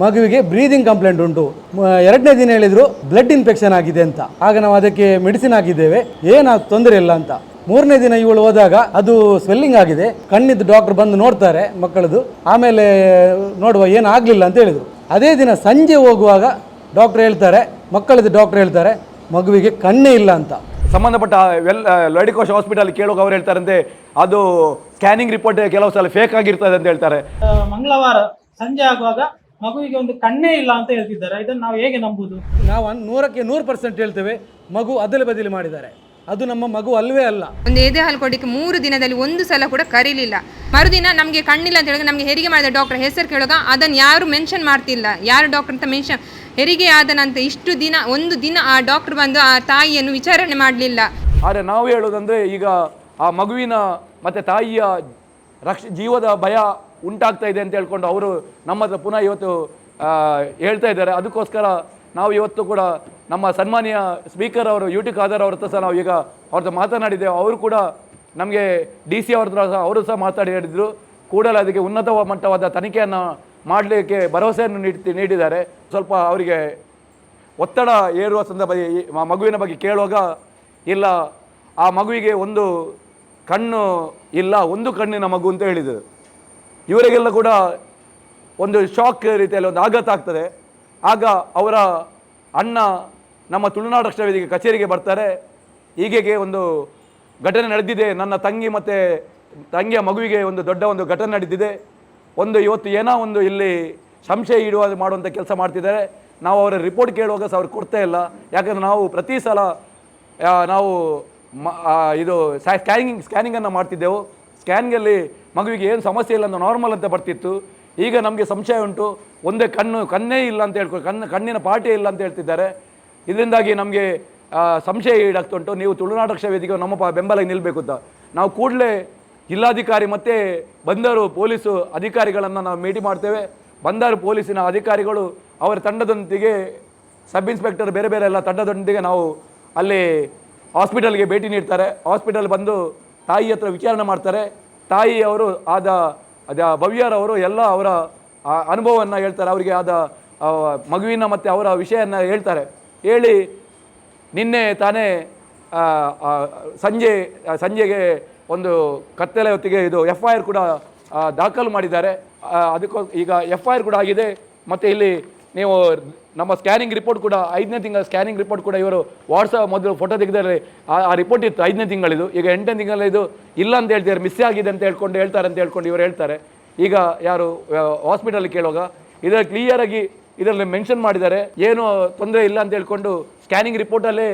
ಮಗುವಿಗೆ breathing complaint ಉಂಟು. ಎರಡನೇ ದಿನ ಹೇಳಿದ್ರು ಬ್ಲಡ್ ಇನ್ಫೆಕ್ಷನ್ ಆಗಿದೆ ಅಂತ. ಆಗ ನಾವು ಅದಕ್ಕೆ ಮೆಡಿಸಿನ್ ಹಾಕಿದ್ದೇವೆ. ಏನ ತೊಂದರೆ ಇಲ್ಲ ಅಂತ. ಮೂರನೇ ದಿನ ಇವಳು ಹೋದಾಗ ಅದು ಸ್ವೆಲ್ಲಿಂಗ್ ಆಗಿದೆ. ಕಣ್ಣಿದ್ದು ಡಾಕ್ಟರ್ ಬಂದು ನೋಡ್ತಾರೆ ಮಕ್ಕಳದು. ಆಮೇಲೆ ನೋಡುವ ಏನು ಆಗಲಿಲ್ಲ ಅಂತ ಹೇಳಿದರು. ಅದೇ ದಿನ ಸಂಜೆ ಹೋಗುವಾಗ ಡಾಕ್ಟರ್ ಹೇಳ್ತಾರೆ ಮಕ್ಕಳದ್ದು ಡಾಕ್ಟರ್ ಹೇಳ್ತಾರೆ ಮಗುವಿಗೆ ಕಣ್ಣೇ ಇಲ್ಲ ಅಂತ. ಸಂಬಂಧಪಟ್ಟ ವೆಲ್ ಲಡಿಕೋಶ್ ಹಾಸ್ಪಿಟಲ್ ಕೇಳುವಾಗ ಅವ್ರು ಹೇಳ್ತಾರಂತೆ ಅದು ಸ್ಕ್ಯಾನಿಂಗ್ ರಿಪೋರ್ಟ್ ಕೆಲವು ಸಲ ಫೇಕ್ ಆಗಿರ್ತದೆ ಅಂತ ಹೇಳ್ತಾರೆ. ಮಂಗಳವಾರ ಸಂಜೆ ಆಗುವಾಗ ಮಗುವಿಗೆ ಒಂದು ಕಣ್ಣೇ ಇಲ್ಲ ಅಂತ ಹೇಳ್ತಿದ್ದಾರೆ. ಇದನ್ನು ನಾವು ಹೇಗೆ ನಂಬುದು? ನಾವು ಅನ್- ನೂರಕ್ಕೆ ನೂರು ಪರ್ಸೆಂಟ್ ಹೇಳ್ತೇವೆ. ಮಗು ಅದಲು ಬದಲಿ ಮಾಡಿದ್ದಾರೆ. ಅದು ನಮ್ಮ ಮಗು ಅಲ್ವೇ ಅಲ್ಲ. ಒಂದು ಎದೆ ಹಾಲು ಕೊಡಲಿಕ್ಕೆ ಮೂರು ದಿನದಲ್ಲಿ ಒಂದು ಸಲ ಕೂಡ ಕರೀಲಿಲ್ಲ. ಮರುದಿನ ನಮಗೆ ಕಣ್ಣಿಲ್ಲ ಅಂತ ಹೇಳಿದ್ರೆ ನಮಗೆ ಹೆರಿಗೆ ಮಾಡಿದ ಡಾಕ್ಟರ್ ಹೆಸರು ಕೇಳುವಾಗ ಅದನ್ನು ಯಾರು ಮೆನ್ಷನ್ ಮಾಡ್ತಿಲ್ಲ. ಯಾರು ಡಾಕ್ಟರ್ ಅಂತ ಮೆನ್ಷನ್ ಹೆರಿಗೆ ಆದ ನಂತರ ಇಷ್ಟು ದಿನ ಒಂದು ದಿನ ಆ ಡಾಕ್ಟರ್ ಬಂದು ಆ ತಾಯಿಯನ್ನು ವಿಚಾರಣೆ ಮಾಡಲಿಲ್ಲ. ಆದರೆ ನಾವು ಹೇಳೋದಂದ್ರೆ ಈಗ ಆ ಮಗುವಿನ ಮತ್ತೆ ತಾಯಿಯ ರಕ್ಷ ಜೀವದ ಭಯ ಉಂಟಾಗ್ತಾ ಇದೆ ಅಂತ ಹೇಳ್ಕೊಂಡು ಅವರು ನಮ್ಮ ಹತ್ರ ಪುನಃ ಇವತ್ತು ಹೇಳ್ತಾ ಇದ್ದಾರೆ. ಅದಕ್ಕೋಸ್ಕರ ನಾವು ಇವತ್ತು ಕೂಡ ನಮ್ಮ ಸನ್ಮಾನ್ಯ ಸ್ಪೀಕರ್ ಅವರು, ಯು ಟಿ ಖಾದರ್ ಅವ್ರ ಸಹ ನಾವು ಈಗ ಅವ್ರ ಹತ್ರ ಮಾತನಾಡಿದ್ದೇವೆ. ಅವರು ಕೂಡ ನಮಗೆ ಡಿ ಸಿ ಅವ್ರ ಹತ್ರ ಸಹ ಅವರು ಸಹ ಮಾತಾಡಿ ಹೇಳಿದರು. ಕೂಡಲೇ ಅದಕ್ಕೆ ಉನ್ನತ ಮಟ್ಟವಾದ ತನಿಖೆಯನ್ನು ಮಾಡಲಿಕ್ಕೆ ಭರವಸೆಯನ್ನು ನೀಡ್ತಿ, ನೀಡಿದ್ದಾರೆ. ಸ್ವಲ್ಪ ಅವರಿಗೆ ಒತ್ತಡ ಏರುವ ಸಂದರ್ಭ ಮಗುವಿನ ಬಗ್ಗೆ ಕೇಳುವಾಗ, ಇಲ್ಲ, ಆ ಮಗುವಿಗೆ ಒಂದು ಕಣ್ಣು ಇಲ್ಲ, ಒಂದು ಕಣ್ಣಿನ ಮಗು ಅಂತ ಹೇಳಿದರು. ಇವರಿಗೆಲ್ಲ ಕೂಡ ಒಂದು ಶಾಕ್ ರೀತಿಯಲ್ಲಿ ಒಂದು ಆಘಾತ ಆಗ್ತದೆ. ಆಗ ಅವರ ಅಣ್ಣ ನಮ್ಮ ತುಳುನಾಡು ರಕ್ಷಣಾ ವೇದಿಕೆ ಕಚೇರಿಗೆ ಬರ್ತಾರೆ. ಹೀಗೆ ಒಂದು ಘಟನೆ ನಡೆದಿದೆ. ನನ್ನ ತಂಗಿ ಮತ್ತು ತಂಗಿಯ ಮಗುವಿಗೆ ಒಂದು ದೊಡ್ಡ ಒಂದು ಘಟನೆ ನಡೆದಿದೆ. ಒಂದು ಇವತ್ತು ಏನೋ ಒಂದು ಇಲ್ಲಿ ಸಂಶಯ ಇಡುವ ಮಾಡುವಂಥ ಕೆಲಸ ಮಾಡ್ತಿದ್ದಾರೆ. ನಾವು ಅವರ ರಿಪೋರ್ಟ್ ಕೇಳುವಾಗ ಸಹ ಅವ್ರು ಕೊಡ್ತಾ ಇಲ್ಲ. ಯಾಕಂದರೆ ನಾವು ಪ್ರತಿ ಸಲ ನಾವು ಇದು ಸ್ಕ್ಯಾನಿಂಗ್ ಸ್ಕ್ಯಾನಿಂಗನ್ನು ಮಾಡ್ತಿದ್ದೆವು. ಸ್ಕ್ಯಾನಿಂಗಲ್ಲಿ ಮಗುವಿಗೆ ಏನು ಸಮಸ್ಯೆ ಇಲ್ಲ ಅಂತ ನಾರ್ಮಲ್ ಅಂತ ಬರ್ತಿತ್ತು. ಈಗ ನಮಗೆ ಸಂಶಯ ಉಂಟು. ಒಂದೇ ಕಣ್ಣು, ಕಣ್ಣೇ ಇಲ್ಲ ಅಂತ ಹೇಳ್ಕೊ ಕಣ್ಣು, ಕಣ್ಣಿನ ಪಾಟೇ ಇಲ್ಲ ಅಂತ ಹೇಳ್ತಿದ್ದಾರೆ. ಇದರಿಂದಾಗಿ ನಮಗೆ ಸಂಶಯ ಈಡಾಗ್ತಾ ಉಂಟು. ನೀವು ತುಳುನಾಡು ರಕ್ಷಾ ವೇದಿಕೆ ನಮ್ಮ ಪ ಬೆಂಬಲ ನಿಲ್ಲಬೇಕು ಅಂತ. ನಾವು ಕೂಡಲೇ ಜಿಲ್ಲಾಧಿಕಾರಿ ಮತ್ತು ಬಂದರು ಪೊಲೀಸು ಅಧಿಕಾರಿಗಳನ್ನು ನಾವು ಭೇಟಿ ಮಾಡ್ತೇವೆ. ಬಂದರು ಪೊಲೀಸಿನ ಅಧಿಕಾರಿಗಳು, ಅವರ ತಂಡದೊಂದಿಗೆ ಸಬ್ ಇನ್ಸ್ಪೆಕ್ಟರ್ ಬೇರೆ ಬೇರೆ ಎಲ್ಲ ತಂಡದೊಂದಿಗೆ ನಾವು ಅಲ್ಲಿ ಹಾಸ್ಪಿಟಲ್ಗೆ ಭೇಟಿ ನೀಡ್ತಾರೆ. ಹಾಸ್ಪಿಟಲ್ ಬಂದು ತಾಯಿ ಹತ್ರ ವಿಚಾರಣೆ ಮಾಡ್ತಾರೆ. ತಾಯಿಯವರು ಆದ ಅದ ಭವ್ಯರವರು ಎಲ್ಲ ಅವರ ಅನುಭವವನ್ನು ಹೇಳ್ತಾರೆ. ಅವರಿಗೆ ಆದ ಮಗುವಿನ ಮತ್ತು ಅವರ ವಿಷಯವನ್ನು ಹೇಳ್ತಾರೆ. ಹೇಳಿ, ನಿನ್ನೆ ತಾನೇ ಸಂಜೆ ಸಂಜೆಗೆ ಒಂದು ಕತ್ತಲೆ ಹೊತ್ತಿಗೆ ಇದು ಎಫ್ ಐ ಆರ್ ಕೂಡ ದಾಖಲು ಮಾಡಿದ್ದಾರೆ. ಅದಕ್ಕೋ ಈಗ ಎಫ್ ಐ ಆರ್ ಕೂಡ ಆಗಿದೆ. ಮತ್ತು ಇಲ್ಲಿ ನೀವು ನಮ್ಮ ಸ್ಕ್ಯಾನಿಂಗ್ ರಿಪೋರ್ಟ್ ಕೂಡ ಐದನೇ ತಿಂಗಳ ಸ್ಕ್ಯಾನಿಂಗ್ ರಿಪೋರ್ಟ್ ಕೂಡ ಇವರು ವಾಟ್ಸಪ್ ಮೊದಲು ಫೋಟೋ ತೆಗೆದರೆ ಆ ರಿಪೋರ್ಟ್ ಇತ್ತು ಐದನೇ ತಿಂಗಳಿದು ಈಗ ಎಂಟನೇ ತಿಂಗಳ ಇದು ಇಲ್ಲ ಅಂತ ಹೇಳ್ತಿದ್ದಾರೆ. ಮಿಸ್ ಆಗಿದೆ ಅಂತ ಹೇಳ್ಕೊಂಡು ಹೇಳ್ತಾರೆ ಅಂತ ಹೇಳ್ಕೊಂಡು ಇವರು ಹೇಳ್ತಾರೆ. ಈಗ ಯಾರು ಹಾಸ್ಪಿಟಲ್ ಕೇಳುವಾಗ ಇದರಲ್ಲಿ ಕ್ಲಿಯರಾಗಿ ಇದರಲ್ಲಿ ಮೆನ್ಷನ್ ಮಾಡಿದ್ದಾರೆ. ಏನು ತೊಂದರೆ ಇಲ್ಲ ಅಂತ ಹೇಳ್ಕೊಂಡು ಸ್ಕ್ಯಾನಿಂಗ್ ರಿಪೋರ್ಟಲ್ಲೇ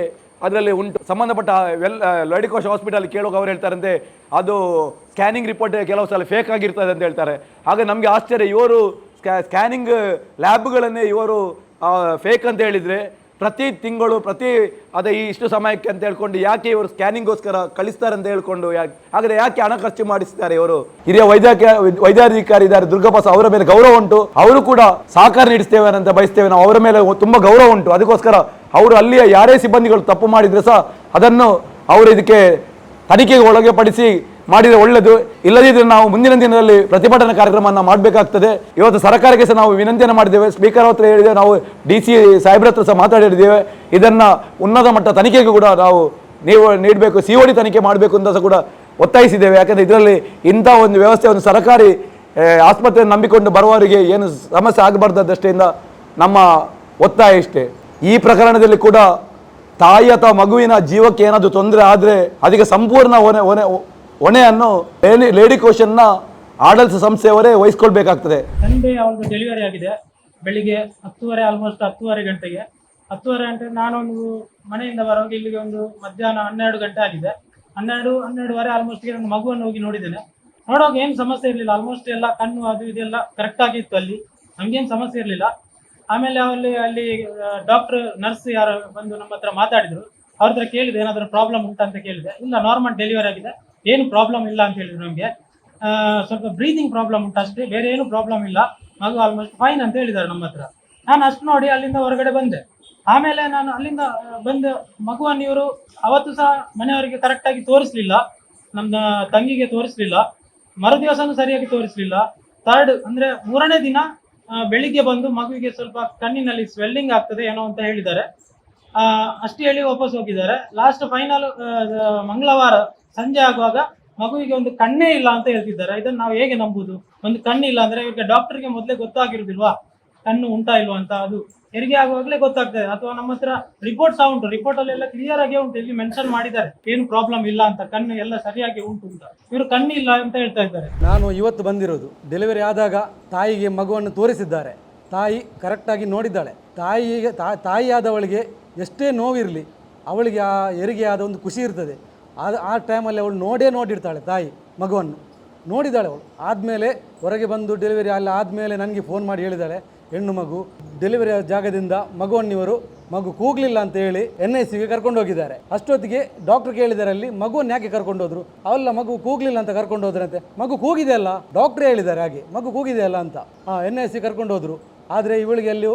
ಅದರಲ್ಲಿ ಉಂಟು. ಸಂಬಂಧಪಟ್ಟ ವೆಲ್ ಲಡಿಕೋಶ್ ಹಾಸ್ಪಿಟಲ್ ಕೇಳುವಾಗ ಅವ್ರು ಹೇಳ್ತಾರಂತೆ, ಅದು ಸ್ಕ್ಯಾನಿಂಗ್ ರಿಪೋರ್ಟ್ ಕೆಲವು ಸಲ ಫೇಕ್ ಆಗಿರ್ತದೆ ಅಂತ ಹೇಳ್ತಾರೆ. ಆಗ ನಮಗೆ ಆಶ್ಚರ್ಯ, ಇವರು ಸ್ಕ್ಯಾ ಸ್ಕ್ಯಾನಿಂಗ್ ಲ್ಯಾಬ್ಗಳನ್ನೇ ಇವರು ಫೇಕ್ ಅಂತ ಹೇಳಿದರೆ ಪ್ರತಿ ತಿಂಗಳು, ಪ್ರತಿ, ಅದೇ ಇಷ್ಟು ಸಮಯಕ್ಕೆ ಅಂತ ಹೇಳ್ಕೊಂಡು ಯಾಕೆ ಇವರು ಸ್ಕ್ಯಾನಿಂಗ್ಗೋಸ್ಕರ ಕಳಿಸ್ತಾರೆ ಅಂತ ಹೇಳ್ಕೊಂಡು ಯಾಕೆ, ಹಾಗಾದ್ರೆ ಯಾಕೆ ಹಣ ಖರ್ಚು ಮಾಡಿಸ್ತಾರೆ ಇವರು? ಹಿರಿಯ ವೈದ್ಯಕೀಯ, ವೈದ್ಯಾಧಿಕಾರಿ ಇದ್ದಾರೆ ದುರ್ಗಾಪಸ ಅವರ ಮೇಲೆ ಗೌರವ ಉಂಟು. ಅವರು ಕೂಡ ಸಹಕಾರ ನೀಡಿಸ್ತೇವೆ ಅಂತ ಬಯಸ್ತೇವೆ. ನಾವು ಅವರ ಮೇಲೆ ತುಂಬ ಗೌರವ ಉಂಟು. ಅದಕ್ಕೋಸ್ಕರ ಅವರು ಅಲ್ಲಿಯ ಯಾರೇ ಸಿಬ್ಬಂದಿಗಳು ತಪ್ಪು ಮಾಡಿದರೆ ಸಹ ಅದನ್ನು ಅವರು ಇದಕ್ಕೆ ತನಿಖೆಗೆ ಒಳಗೆ ಪಡಿಸಿ ಮಾಡಿದರೆ ಒಳ್ಳೆಯದು ಇಲ್ಲದಿದ್ದರೆ ನಾವು ಮುಂದಿನ ದಿನದಲ್ಲಿ ಪ್ರತಿಭಟನಾ ಕಾರ್ಯಕ್ರಮವನ್ನು ಮಾಡಬೇಕಾಗ್ತದೆ. ಇವತ್ತು ಸರ್ಕಾರಕ್ಕೆ ಸಹ ನಾವು ವಿನಂತಿಯನ್ನು ಮಾಡಿದ್ದೇವೆ. ಸ್ಪೀಕರ್ ಹತ್ರ ಹೇಳಿದ್ದೇವೆ ನಾವು ಡಿ ಸಿ ಸಾಹೇಬ್ರ ಹತ್ರ ಸಹ ಮಾತಾಡಿದ್ದೇವೆ. ಇದನ್ನು ಉನ್ನತ ಮಟ್ಟ ತನಿಖೆಗೂ ಕೂಡ ನಾವು ನೀವು ನೀಡಬೇಕು, ಸಿ ಡಿ ತನಿಖೆ ಮಾಡಬೇಕು ಅಂತ ಸಹ ಕೂಡ ಒತ್ತಾಯಿಸಿದ್ದೇವೆ. ಯಾಕಂದರೆ ಇದರಲ್ಲಿ ಇಂಥ ಒಂದು ವ್ಯವಸ್ಥೆ, ಒಂದು ಸರ್ಕಾರಿ ಆಸ್ಪತ್ರೆಯನ್ನು ನಂಬಿಕೊಂಡು ಬರುವವರಿಗೆ ಏನು ಸಮಸ್ಯೆ ಆಗಬಾರ್ದು ದೃಷ್ಟಿಯಿಂದ ನಮ್ಮ ಒತ್ತಾಯ ಇಷ್ಟೇ. ಈ ಪ್ರಕರಣದಲ್ಲಿ ಕೂಡ ತಾಯಿ ಅಥವಾ ಮಗುವಿನ ಜೀವಕ್ಕೆ ಏನಾದರೂ ತೊಂದರೆ ಆದರೆ ಅದಕ್ಕೆ ಸಂಪೂರ್ಣ ಹೊಣೆ ಹೊಣೆ ಹೊಣೆಯನ್ನು ಲೇಡಿ ಲೇಡಿ ಕೋಶನ್ನ ಆಡಳಿತ ಸಂಸ್ಥೆಯವರೇ ವಹಿಸ್ಕೊಳ್ಬೇಕಾಗ್ತದೆ. ಸಂಡೇ ಅವ್ರದ್ದು ಡೆಲಿವರಿ ಆಗಿದೆ. ಬೆಳಿಗ್ಗೆ ಹತ್ತುವರೆ ಆಲ್ಮೋಸ್ಟ್ ಹತ್ತುವರೆ ಗಂಟೆಗೆ. ಹತ್ತುವರೆ ಗಂಟೆ ನಾನೊಂದು ಮನೆಯಿಂದ ಬರುವಾಗ ಇಲ್ಲಿಗೆ ಒಂದು ಮಧ್ಯಾಹ್ನ ಹನ್ನೆರಡು ಗಂಟೆ ಆಗಿದೆ. ಹನ್ನೆರಡು, ಹನ್ನೆರಡುವರೆ ಆಲ್ಮೋಸ್ಟ್ ನನ್ನ ಮಗುವನ್ನು ಹೋಗಿ ನೋಡಿದ್ದೇನೆ. ನೋಡುವಾಗ ಏನು ಸಮಸ್ಯೆ ಇರಲಿಲ್ಲ. ಆಲ್ಮೋಸ್ಟ್ ಎಲ್ಲ ಕಣ್ಣು, ಅದು, ಇದೆಲ್ಲ ಕರೆಕ್ಟ್ ಆಗಿತ್ತು ಅಲ್ಲಿ. ನಮಗೇನು ಸಮಸ್ಯೆ ಇರಲಿಲ್ಲ. ಆಮೇಲೆ ಅಲ್ಲಿ ಅಲ್ಲಿ ಡಾಕ್ಟರ್ ನರ್ಸ್ ಯಾರು ಬಂದು ನಮ್ಮ ಹತ್ರ ಮಾತಾಡಿದ್ರು. ಅವ್ರ ಹತ್ರ ಕೇಳಿದೆ, ಏನಾದರೂ ಪ್ರಾಬ್ಲಮ್ ಉಂಟಾ ಅಂತ ಕೇಳಿದೆ. ಇಲ್ಲ ನಾರ್ಮಲ್ ಡೆಲಿವರಿ ಆಗಿದೆ. ಏನು ಪ್ರಾಬ್ಲಮ್ ಇಲ್ಲ ಅಂತ ಹೇಳಿದ್ರು ನಮಗೆ. ಸ್ವಲ್ಪ ಬ್ರೀದಿಂಗ್ ಪ್ರಾಬ್ಲಮ್ ಉಂಟು ಅಷ್ಟೇ, ಬೇರೆ ಏನು ಪ್ರಾಬ್ಲಮ್ ಇಲ್ಲ. ಮಗು ಆಲ್ಮೋಸ್ಟ್ ಫೈನ್ ಅಂತ ಹೇಳಿದ್ದಾರೆ ನಮ್ಮ ಹತ್ರ. ನಾನು ಅಷ್ಟು ನೋಡಿ ಅಲ್ಲಿಂದ ಹೊರಗಡೆ ಬಂದೆ. ಆಮೇಲೆ ನಾನು ಅಲ್ಲಿಂದ ಬಂದು ಮಗುವನ್ನು ಇವರು ಅವತ್ತು ಸಹ ಮನೆಯವರಿಗೆ ಕರೆಕ್ಟಾಗಿ ತೋರಿಸ್ಲಿಲ್ಲ. ನಮ್ಮ ತಂಗಿಗೆ ತೋರಿಸ್ಲಿಲ್ಲ. ಮರು ದಿವಸನೂ ಸರಿಯಾಗಿ ತೋರಿಸ್ಲಿಲ್ಲ. ಥರ್ಡ್ ಅಂದ್ರೆ ಮೂರನೇ ದಿನ ಬೆಳಿಗ್ಗೆ ಬಂದು ಮಗುವಿಗೆ ಸ್ವಲ್ಪ ಕಣ್ಣಿನಲ್ಲಿ ಸ್ವೆಲ್ಲಿಂಗ್ ಆಗ್ತದೆ ಏನೋ ಅಂತ ಹೇಳಿದ್ದಾರೆ. ಅಷ್ಟು ಹೇಳಿ ವಾಪಸ್ ಹೋಗಿದ್ದಾರೆ. ಲಾಸ್ಟ್ ಫೈನಲ್ ಮಂಗಳವಾರ ಸಂಜೆ ಆಗುವಾಗ ಮಗುವಿಗೆ ಒಂದು ಕಣ್ಣೇ ಇಲ್ಲ ಅಂತ ಹೇಳ್ತಿದ್ದಾರೆ. ಇದನ್ನ ನಾವು ಹೇಗೆ ನಂಬುದು? ಒಂದು ಕಣ್ಣು ಇಲ್ಲ ಅಂದ್ರೆ ಡಾಕ್ಟರ್ ಡಾಕ್ಟರ್ಗೆ ಮೊದಲೇ ಗೊತ್ತಾಗಿರುದಿಲ್ವಾ? ಕಣ್ಣು ಉಂಟಾ ಇಲ್ವಾ ಅಂತ ಅದು ಹೆರಿಗೆ ಆಗುವಾಗಲೇ ಗೊತ್ತಾಗ್ತದೆ. ಅಥವಾ ನಮ್ಮ ಹತ್ರ ರಿಪೋರ್ಟ್ ಸಹ ಉಂಟು. ರಿಪೋರ್ಟ್ ಅಲ್ಲಿ ಎಲ್ಲ ಕ್ಲಿಯರ್ ಆಗಿ ಉಂಟು. ಇಲ್ಲಿ ಮೆನ್ಷನ್ ಮಾಡಿದ್ದಾರೆ. ಏನು ಪ್ರಾಬ್ಲಮ್ ಇಲ್ಲ ಅಂತ, ಕಣ್ಣು ಎಲ್ಲ ಸರಿಯಾಗಿ ಉಂಟು ಅಂತ. ಇವರು ಕಣ್ಣು ಇಲ್ಲ ಅಂತ ಹೇಳ್ತಾ ಇದ್ದಾರೆ. ನಾನು ಇವತ್ತು ಬಂದಿರೋದು ಡೆಲಿವರಿ ಆದಾಗ ತಾಯಿಗೆ ಮಗುವನ್ನು ತೋರಿಸಿದ್ದಾರೆ. ತಾಯಿ ಕರೆಕ್ಟಾಗಿ ನೋಡಿದ್ದಾಳೆ. ತಾಯಿಗೆ ತಾಯಿ ತಾಯಿಯಾದವಳಿಗೆ ಎಷ್ಟೇ ನೋವಿರಲಿ, ಅವಳಿಗೆ ಆ ಹೆರಿಗೆ ಆದ ಒಂದು ಖುಷಿ ಇರ್ತದೆ. ಅದು ಆ ಟೈಮಲ್ಲಿ ಅವಳು ನೋಡೇ ನೋಡಿರ್ತಾಳೆ ತಾಯಿ, ಮಗುವನ್ನು. ನೋಡಿದಾಳೆ ಅವಳು. ಆದಮೇಲೆ ಹೊರಗೆ ಬಂದು ಡೆಲಿವರಿ ಅಲ್ಲಿ ಆದಮೇಲೆ ನನಗೆ ಫೋನ್ ಮಾಡಿ ಹೇಳಿದ್ದಾಳೆ ಹೆಣ್ಣು ಮಗು ಡೆಲಿವರಿ ಜಾಗದಿಂದ ಮಗುವನ್ನು ಇವರು ಮಗು ಕೂಗಲಿಲ್ಲ ಅಂತ ಹೇಳಿ ಎನ್ ಐ ಸಿಗೆ ಕರ್ಕೊಂಡು ಹೋಗಿದ್ದಾರೆ. ಅಷ್ಟೊತ್ತಿಗೆ ಡಾಕ್ಟರ್ ಕೇಳಿದ್ದಾರೆ ಅಲ್ಲಿ, ಮಗುವನ್ನು ಯಾಕೆ ಕರ್ಕೊಂಡು ಹೋದ್ರು? ಅವೆಲ್ಲ ಮಗು ಕೂಗ್ಲಿಲ್ಲ ಅಂತ ಕರ್ಕೊಂಡು ಹೋದ್ರಂತೆ. ಮಗು ಕೂಗಿದೆ ಅಲ್ಲ? ಡಾಕ್ಟ್ರೇ ಹೇಳಿದ್ದಾರೆ ಹಾಗೆ, ಮಗು ಕೂಗಿದೆ ಅಲ್ಲ ಅಂತ. ಹಾಂ ಎನ್ ಐ ಸಿ ಕರ್ಕೊಂಡು ಹೋದ್ರು. ಆದರೆ ಇವಳಿಗೆ ಅಲ್ಲಿ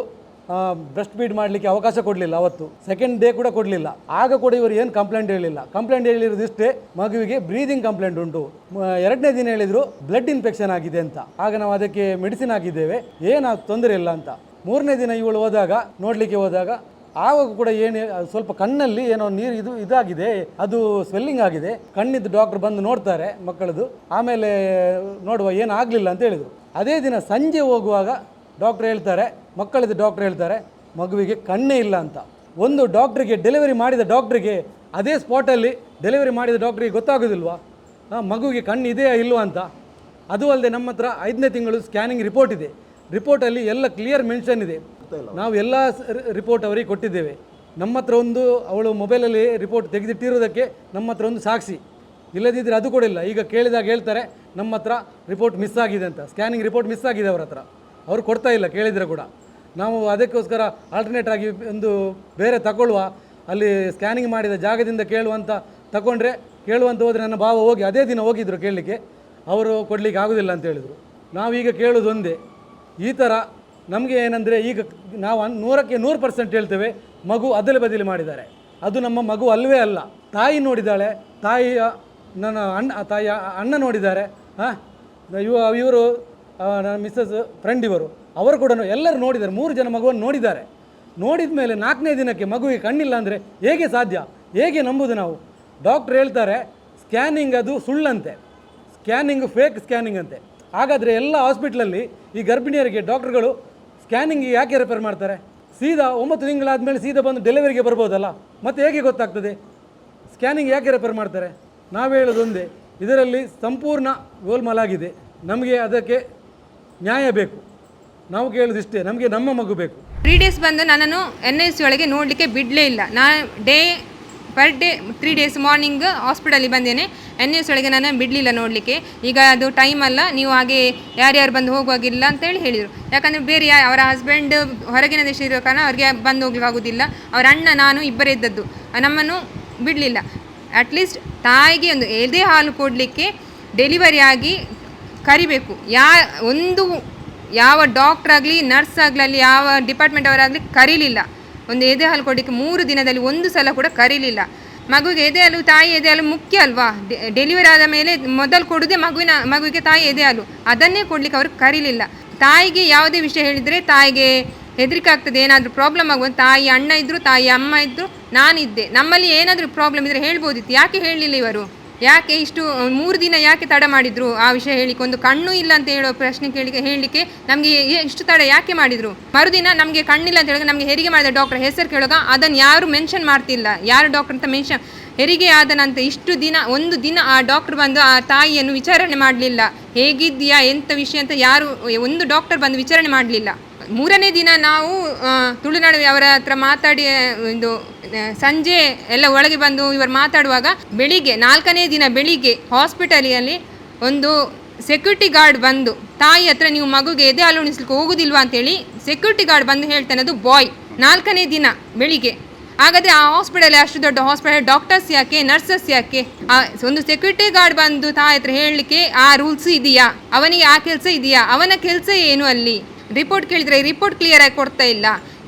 ಬ್ರೆಸ್ಟ್ ಬೀಡ್ ಮಾಡಲಿಕ್ಕೆ ಅವಕಾಶ ಕೊಡಲಿಲ್ಲ ಅವತ್ತು. ಸೆಕೆಂಡ್ ಡೇ ಕೂಡ ಕೊಡಲಿಲ್ಲ. ಆಗ ಕೂಡ ಇವರು ಏನು ಕಂಪ್ಲೇಂಟ್ ಹೇಳಿಲ್ಲ. ಕಂಪ್ಲೇಂಟ್ ಹೇಳಿರೋದು ಇಷ್ಟೇ. ಮಗುವಿಗೆ ಬ್ರೀದಿಂಗ್ ಕಂಪ್ಲೇಂಟ್ ಉಂಟು. ಎರಡನೇ ದಿನ ಹೇಳಿದರು ಬ್ಲಡ್ ಇನ್ಫೆಕ್ಷನ್ ಆಗಿದೆ ಅಂತ. ಆಗ ನಾವು ಅದಕ್ಕೆ ಮೆಡಿಸಿನ್ ಹಾಕಿದ್ದೇವೆ. ಏನು ತೊಂದರೆ ಇಲ್ಲ ಅಂತ. ಮೂರನೇ ದಿನ ಇವಳು ಹೋದಾಗ, ನೋಡಲಿಕ್ಕೆ ಹೋದಾಗ, ಆವಾಗ ಕೂಡ ಏನು, ಸ್ವಲ್ಪ ಕಣ್ಣಲ್ಲಿ ಏನೋ ನೀರು ಇದು, ಇದಾಗಿದೆ. ಅದು ಸ್ವೆಲ್ಲಿಂಗ್ ಆಗಿದೆ. ಕಣ್ಣಿದ್ದು ಡಾಕ್ಟರ್ ಬಂದು ನೋಡ್ತಾರೆ ಮಕ್ಕಳದು. ಆಮೇಲೆ ನೋಡುವ ಏನಾಗಲಿಲ್ಲ ಅಂತ ಹೇಳಿದರು. ಅದೇ ದಿನ ಸಂಜೆ ಹೋಗುವಾಗ ಡಾಕ್ಟ್ರ್ ಹೇಳ್ತಾರೆ ಮಕ್ಕಳದ್ದು ಡಾಕ್ಟ್ರ್ ಹೇಳ್ತಾರೆ, ಮಗುವಿಗೆ ಕಣ್ಣೇ ಇಲ್ಲ ಅಂತ. ಒಂದು ಡಾಕ್ಟ್ರಿಗೆ ಡೆಲಿವರಿ ಮಾಡಿದ ಡಾಕ್ಟ್ರಿಗೆ, ಅದೇ ಸ್ಪಾಟಲ್ಲಿ ಡೆಲಿವರಿ ಮಾಡಿದ ಡಾಕ್ಟ್ರಿಗೆ ಗೊತ್ತಾಗೋದಿಲ್ವಾ? ಮಗುವಿಗೆ ಕಣ್ಣು ಇದೆಯಾ ಇಲ್ವಾ ಅಂತ. ಅದು ಅಲ್ಲದೆ ನಮ್ಮ ಹತ್ರ ಐದನೇ ತಿಂಗಳು ಸ್ಕ್ಯಾನಿಂಗ್ ರಿಪೋರ್ಟ್ ಇದೆ. ರಿಪೋರ್ಟಲ್ಲಿ ಎಲ್ಲ ಕ್ಲಿಯರ್ ಮೆನ್ಷನ್ ಇದೆ. ನಾವು ಎಲ್ಲ ರಿಪೋರ್ಟ್ ಅವರಿಗೆ ಕೊಟ್ಟಿದ್ದೇವೆ. ನಮ್ಮ ಹತ್ರ ಒಂದು, ಅವಳು ಮೊಬೈಲಲ್ಲಿ ರಿಪೋರ್ಟ್ ತೆಗೆದಿಟ್ಟಿರೋದಕ್ಕೆ ನಮ್ಮ ಹತ್ರ ಒಂದು ಸಾಕ್ಷಿ. ಇಲ್ಲದಿದ್ದರೆ ಅದು ಕೂಡ ಇಲ್ಲ. ಈಗ ಕೇಳಿದಾಗ ಹೇಳ್ತಾರೆ, ನಮ್ಮ ಹತ್ರ ರಿಪೋರ್ಟ್ ಮಿಸ್ ಆಗಿದೆ ಅಂತ. ಸ್ಕ್ಯಾನಿಂಗ್ ರಿಪೋರ್ಟ್ ಮಿಸ್ ಆಗಿದೆ ಅವ್ರ ಹತ್ರ. ಅವ್ರು ಕೊಡ್ತಾ ಇಲ್ಲ, ಕೇಳಿದರೆ ಕೂಡ. ನಾವು ಅದಕ್ಕೋಸ್ಕರ ಆಲ್ಟರ್ನೇಟ್ ಆಗಿ ಒಂದು ಬೇರೆ ತಗೊಳ್ಳುವ ಅಲ್ಲಿ ಸ್ಕ್ಯಾನಿಂಗ್ ಮಾಡಿದ ಜಾಗದಿಂದ ಕೇಳುವಂತ ತಗೊಂಡ್ರೆ ಕೇಳುವಂಥ ಹೋದರೆ ನನ್ನ ಭಾವ ಹೋಗಿ ಅದೇ ದಿನ ಹೋಗಿದ್ರು ಕೇಳಲಿಕ್ಕೆ. ಅವರು ಕೊಡಲಿಕ್ಕೆ ಆಗೋದಿಲ್ಲ ಅಂತ ಹೇಳಿದರು. ನಾವೀಗ ಕೇಳೋದು ಒಂದೇ. ಈ ಥರ ನಮಗೆ ಏನಂದರೆ ಈಗ ನಾವು ನೂರಕ್ಕೆ ನೂರು ಪರ್ಸೆಂಟ್ ಹೇಳ್ತೇವೆ, ಮಗು ಅದಲು ಬದಲಿ ಮಾಡಿದ್ದಾರೆ. ಅದು ನಮ್ಮ ಮಗು ಅಲ್ಲವೇ ಅಲ್ಲ. ತಾಯಿ ನೋಡಿದ್ದಾಳೆ ತಾಯಿಯ ನನ್ನ ಅಣ್ಣ, ತಾಯಿಯ ಅಣ್ಣ ನೋಡಿದ್ದಾರೆ. ಹಾಂ? ಇವ ಇವರು ನನ್ನ ಮಿಸ್ಸಸ್ ಫ್ರೆಂಡ್ ಇವರು. ಅವರು ಕೂಡ ಎಲ್ಲರೂ ನೋಡಿದ್ದಾರೆ. ಮೂರು ಜನ ಮಗುವನ್ನು ನೋಡಿದ್ದಾರೆ. ನೋಡಿದ ಮೇಲೆ ನಾಲ್ಕನೇ ದಿನಕ್ಕೆ ಮಗುವಿಗೆ ಕಣ್ಣಿಲ್ಲ ಅಂದರೆ ಹೇಗೆ ಸಾಧ್ಯ? ಹೇಗೆ ನಂಬುದು ನಾವು? ಡಾಕ್ಟ್ರ್ ಹೇಳ್ತಾರೆ ಸ್ಕ್ಯಾನಿಂಗ್ ಅದು ಸುಳ್ಳಂತೆ. ಸ್ಕ್ಯಾನಿಂಗ್ ಫೇಕ್ ಸ್ಕ್ಯಾನಿಂಗ್ ಅಂತೆ. ಹಾಗಾದರೆ ಎಲ್ಲ ಹಾಸ್ಪಿಟ್ಲಲ್ಲಿ ಈ ಗರ್ಭಿಣಿಯರಿಗೆ ಡಾಕ್ಟ್ರುಗಳು ಸ್ಕ್ಯಾನಿಂಗಿಗೆ ಯಾಕೆ ರೆಫರ್ ಮಾಡ್ತಾರೆ? ಸೀದಾ ಒಂಬತ್ತು ತಿಂಗಳಾದಮೇಲೆ ಸೀದಾ ಬಂದು ಡೆಲಿವರಿಗೆ ಬರ್ಬೋದಲ್ಲ? ಮತ್ತೆ ಹೇಗೆ ಗೊತ್ತಾಗ್ತದೆ? ಸ್ಕ್ಯಾನಿಂಗ್ ಯಾಕೆ ರೆಫರ್ ಮಾಡ್ತಾರೆ? ನಾವು ಹೇಳೋದೊಂದೇ, ಇದರಲ್ಲಿ ಸಂಪೂರ್ಣ ಗೋಲ್ಮಾಲಾಗಿದೆ ನಮಗೆ ಅದಕ್ಕೆ ನ್ಯಾಯ ಬೇಕು. ನಾವು ಕೇಳೋದಿಷ್ಟೇ ನಮಗೆ ನಮ್ಮ ಮಗು ಬೇಕು. ತ್ರೀ ಡೇಸ್ ಬಂದು ನನ್ನನ್ನು ಎನ್ ಎಸ್ ಸಿ ಒಳಗೆ ನೋಡಲಿಕ್ಕೆ ಬಿಡಲೇ ಇಲ್ಲ. ನಾನು day per day three days morning ಹಾಸ್ಪಿಟಲಿಗೆ ಬಂದೇನೆ. ಎನ್ ಎಸ್ ಒಳಗೆ ನಾನು ಬಿಡಲಿಲ್ಲ ನೋಡಲಿಕ್ಕೆ. ಈಗ ಅದು ಟೈಮ್ ಅಲ್ಲ, ನೀವು ಹಾಗೆ ಯಾರ್ಯಾರು ಬಂದು ಹೋಗುವಾಗಿಲ್ಲ ಅಂತೇಳಿ ಹೇಳಿದರು. ಯಾಕಂದರೆ ಬೇರೆ ಯಾ, ಅವರ ಹಸ್ಬೆಂಡ್ ಹೊರಗಿನ ದೇಶ ಇರೋ ಕಾರಣ ಅವ್ರಿಗೆ ಬಂದು ಹೋಗ್ಲಿಕ್ಕೆ ಆಗೋದಿಲ್ಲ ಅವರ ಅಣ್ಣ, ನಾನು ಇಬ್ಬರೇ ಇದ್ದದ್ದು. ನಮ್ಮನ್ನು ಬಿಡಲಿಲ್ಲ. ಅಟ್ಲೀಸ್ಟ್ ತಾಯಿಗೆ ಒಂದು ಎದೆ ಹಾಲು ಕೊಡಲಿಕ್ಕೆ ಡೆಲಿವರಿ ಆಗಿ ಕರಿಬೇಕು. ಯಾ, ಒಂದು ಯಾವ ಡಾಕ್ಟರ್ ಆಗಲಿ ನರ್ಸ್ ಆಗಲಿ ಅಲ್ಲಿ ಯಾವ ಡಿಪಾರ್ಟ್ಮೆಂಟ್ ಅವರಾಗಲಿ ಕರೀಲಿಲ್ಲ. ಒಂದು ಎದೆ ಹಾಲು ಕೊಡಲಿಕ್ಕೆ ಮೂರು ದಿನದಲ್ಲಿ ಒಂದು ಸಲ ಕೂಡ ಕರೀಲಿಲ್ಲ. ಮಗುವಿಗೆ ಎದೆ ಹಾಲು, ತಾಯಿ ಎದೆ ಹಾಲು ಮುಖ್ಯ ಅಲ್ವಾ? ಡೆಲಿವರಿ ಆದ ಮೇಲೆ ಮೊದಲು ಕೊಡುದೆ ಮಗುವಿನ, ಮಗುವಿಗೆ ತಾಯಿ ಎದೆ ಹಾಲು. ಅದನ್ನೇ ಕೊಡಲಿಕ್ಕೆ ಅವರು ಕರೀಲಿಲ್ಲ. ತಾಯಿಗೆ ಯಾವುದೇ ವಿಷಯ ಹೇಳಿದರೆ ತಾಯಿಗೆ ಹೆದರಿಕೆ ಆಗ್ತದೆ ಏನಾದರೂ ಪ್ರಾಬ್ಲಮ್ ಆಗುವ ತಾಯಿ ಅಣ್ಣ ಇದ್ದರು ತಾಯಿ ಅಮ್ಮ ಇದ್ದರು ನಾನಿದ್ದೆ. ನಮ್ಮಲ್ಲಿ ಏನಾದರೂ ಪ್ರಾಬ್ಲಮ್ ಇದ್ದರೆ ಹೇಳ್ಬೋದಿತ್ತು. ಯಾಕೆ ಹೇಳಲಿಲ್ಲ ಇವರು? ಯಾಕೆ ಇಷ್ಟು ಮೂರು ದಿನ ಯಾಕೆ ತಡ ಮಾಡಿದ್ರು? ಆ ವಿಷಯ ಹೇಳಿಕ್ಕೆ ಒಂದು ಕಣ್ಣು ಇಲ್ಲ ಅಂತ ಹೇಳೋ ಪ್ರಶ್ನೆ ಕೇಳಿಕೆ, ಹೇಳಲಿಕ್ಕೆ ನಮಗೆ ಇಷ್ಟು ತಡ ಯಾಕೆ ಮಾಡಿದ್ರು? ಮರುದಿನ ನಮಗೆ ಕಣ್ಣಿಲ್ಲ ಅಂತ ಹೇಳಿದ್ರೆ ನಮಗೆ ಹೆರಿಗೆ ಮಾಡಿದ ಡಾಕ್ಟರ್ ಹೆಸರು ಕೇಳುವಾಗ ಅದನ್ನು ಯಾರು ಮೆನ್ಷನ್ ಮಾಡ್ತಿಲ್ಲ. ಯಾರು ಡಾಕ್ಟರ್ ಅಂತ ಮೆನ್ಷನ್, ಹೆರಿಗೆ ಆದ ನಂತರ ಇಷ್ಟು ದಿನ, ಒಂದು ದಿನ ಆ ಡಾಕ್ಟರ್ ಬಂದು ಆ ತಾಯಿಯನ್ನು ವಿಚಾರಣೆ ಮಾಡಲಿಲ್ಲ. ಹೇಗಿದ್ದೀಯಾ, ಎಂಥ ವಿಷಯ ಅಂತ ಯಾರು, ಒಂದು ಡಾಕ್ಟರ್ ಬಂದು ವಿಚಾರಣೆ ಮಾಡಲಿಲ್ಲ. ಮೂರನೇ ದಿನ ನಾವು ತುಳುನಾಡು ಅವರ ಹತ್ರ ಮಾತಾಡಿ ಒಂದು ಸಂಜೆ ಎಲ್ಲ ಒಳಗೆ ಬಂದು ಇವರು ಮಾತಾಡುವಾಗ ಬೆಳಿಗ್ಗೆ, ನಾಲ್ಕನೇ ದಿನ ಬೆಳಿಗ್ಗೆ ಹಾಸ್ಪಿಟಲಿಯಲ್ಲಿ ಒಂದು ಸೆಕ್ಯೂರಿಟಿ ಗಾರ್ಡ್ ಬಂದು, ತಾಯಿ ಹತ್ರ ನೀವು ಮಗುಗೆ ಎದೆ ಹಾಲು ಉಣಿಸ್ಲಿಕ್ಕೆ ಹೋಗುದಿಲ್ವಾ ಅಂತೇಳಿ ಸೆಕ್ಯೂರಿಟಿ ಗಾರ್ಡ್ ಬಂದು ಹೇಳ್ತಾನೆ, ಅದು ಬಾಯ್ ನಾಲ್ಕನೇ ದಿನ ಬೆಳಿಗ್ಗೆ. ಹಾಗಾದ್ರೆ ಆ ಹಾಸ್ಪಿಟಲ್ ಅಷ್ಟು ದೊಡ್ಡ ಹಾಸ್ಪಿಟಲ್ ಡಾಕ್ಟರ್ಸ್ ಯಾಕೆ ನರ್ಸಸ್ ಯಾಕೆ? ಒಂದು ಸೆಕ್ಯೂರಿಟಿ ಗಾರ್ಡ್ ಬಂದು ತಾಯಿ ಹತ್ರ ಹೇಳಲಿಕ್ಕೆ ಆ ರೂಲ್ಸ್ ಇದೆಯಾ? ಅವನಿಗೆ ಆ ಕೆಲಸ ಇದೆಯಾ? ಅವನ ಕೆಲಸ ಏನು ಅಲ್ಲಿ? ರಿಪೋರ್ಟ್ ಕೇಳಿದರೆ ರಿಪೋರ್ಟ್ ಕ್ಲಿಯರ್ ಆಗಿ ಕೊಡ್ತಾ ಇಲ್ಲ.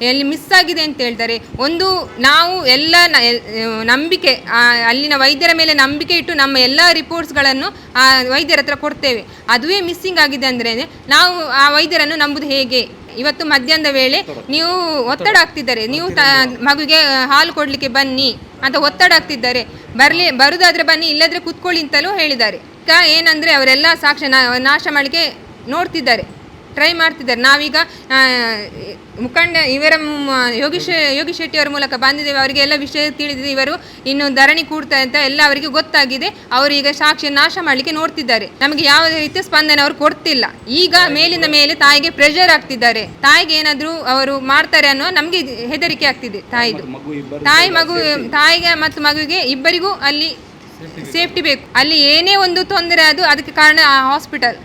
ಎಲ್ಲಿ ಮಿಸ್ ಆಗಿದೆ ಅಂತ ಹೇಳ್ತಾರೆ. ಒಂದು ನಾವು ಎಲ್ಲ ನಂಬಿಕೆ ಅಲ್ಲಿನ ವೈದ್ಯರ ಮೇಲೆ ನಂಬಿಕೆ ಇಟ್ಟು ನಮ್ಮ ಎಲ್ಲ ರಿಪೋರ್ಟ್ಸ್ಗಳನ್ನು ಆ, ವೈದ್ಯರ ಹತ್ರ ಕೊಡ್ತೇವೆ. ಅದುವೇ ಮಿಸ್ಸಿಂಗ್ ಆಗಿದೆ ಅಂದರೆ ನಾವು ಆ ವೈದ್ಯರನ್ನು ನಂಬುದು ಹೇಗೆ? ಇವತ್ತು ಮಧ್ಯಾಹ್ನದ ವೇಳೆ ನೀವು ಒತ್ತಡ ಆಗ್ತಿದ್ದಾರೆ ನೀವು ಮಗುಗೆ ಹಾಲು ಕೊಡಲಿಕ್ಕೆ ಬನ್ನಿ ಅಂತ ಒತ್ತಡ ಆಗ್ತಿದ್ದಾರೆ ಬರಲಿ, ಬರುದಾದ್ರೆ ಬನ್ನಿ, ಇಲ್ಲದ್ರೆ ಕೂತ್ಕೊಳ್ಳಿ ಅಂತಲೂ ಹೇಳಿದ್ದಾರೆ. ಈಗ ಏನಂದ್ರೆ ಅವರೆಲ್ಲ ಸಾಕ್ಷ್ಯ ನಾಶ ಮಾಡಲಿಕ್ಕೆ ನೋಡ್ತಿದ್ದಾರೆ. ಟ್ರೈ ಮಾಡ್ತಿದ್ದಾರೆ. ನಾವೀಗ ಮುಖಂಡ ಇವರ ಯೋಗೀಶ್ ಯೋಗೀಶ್ ಶೆಟ್ಟಿ ಅವರ ಮೂಲಕ ಬಂದಿದ್ದೇವೆ. ಅವರಿಗೆ ಎಲ್ಲ ವಿಷಯ ತಿಳಿದಿದೆ. ಇವರು ಇನ್ನು ಧರಣಿ ಕೂಡ್ತಾರೆ ಅಂತ ಎಲ್ಲ ಅವರಿಗೆ ಗೊತ್ತಾಗಿದೆ. ಅವರು ಈಗ ಸಾಕ್ಷಿ ನಾಶ ಮಾಡಲಿಕ್ಕೆ ನೋಡ್ತಿದ್ದಾರೆ. ನಮಗೆ ಯಾವ ರೀತಿಯ ಸ್ಪಂದನೆ ಅವರು ಕೊಡ್ತಿಲ್ಲ. ಈಗ ಮೇಲಿನ ಮೇಲೆ ತಾಯಿಗೆ ಪ್ರೆಷರ್ ಆಗ್ತಿದ್ದಾರೆ. ತಾಯಿಗೆ ಏನಾದರೂ ಅವರು ಮಾಡ್ತಾರೆ ಅನ್ನೋ ನಮಗೆ ಹೆದರಿಕೆ ಆಗ್ತಿದೆ ತಾಯಿದು. ತಾಯಿ ಮಗು ತಾಯಿಗೆ ಮತ್ತು ಮಗುವಿಗೆ ಇಬ್ಬರಿಗೂ ಅಲ್ಲಿ ಸೇಫ್ಟಿ ಬೇಕು. ಅಲ್ಲಿ ಏನೇ ಒಂದು ತೊಂದರೆ ಅದು ಅದಕ್ಕೆ ಕಾರಣ ಆ ಹಾಸ್ಪಿಟಲ್